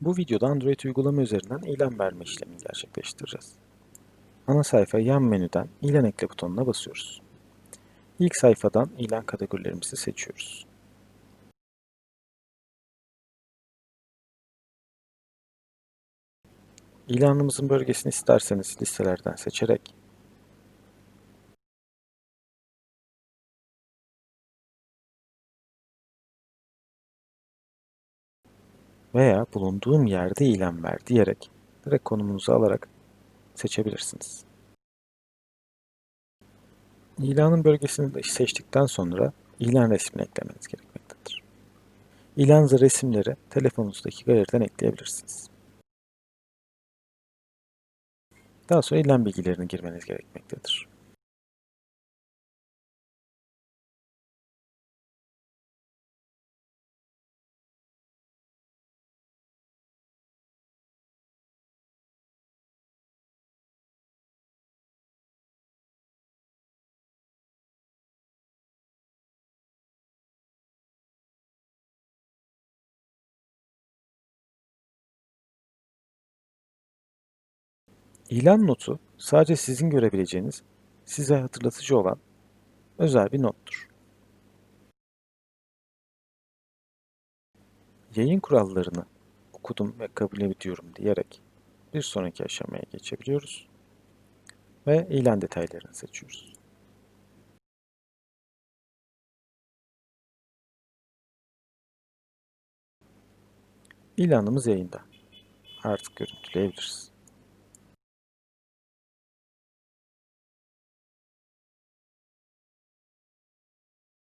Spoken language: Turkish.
Bu videoda Android uygulama üzerinden ilan verme işlemini gerçekleştireceğiz. Ana sayfa yan menüden ilan ekle butonuna basıyoruz. İlk sayfadan ilan kategorilerimizi seçiyoruz. İlanımızın bölgesini isterseniz listelerden seçerek veya bulunduğum yerde ilan ver diyerek direkt konumunuzu alarak seçebilirsiniz. İlanın bölgesini seçtikten sonra ilan resmini eklemeniz gerekmektedir. İlan resimleri telefonunuzdaki galeriden ekleyebilirsiniz. Daha sonra ilan bilgilerini girmeniz gerekmektedir. İlan notu sadece sizin görebileceğiniz, size hatırlatıcı olan özel bir nottur. Yayın kurallarını okudum ve kabul ediyorum diyerek bir sonraki aşamaya geçebiliyoruz ve ilan detaylarını seçiyoruz. İlanımız yayında. Artık görüntüleyebiliriz.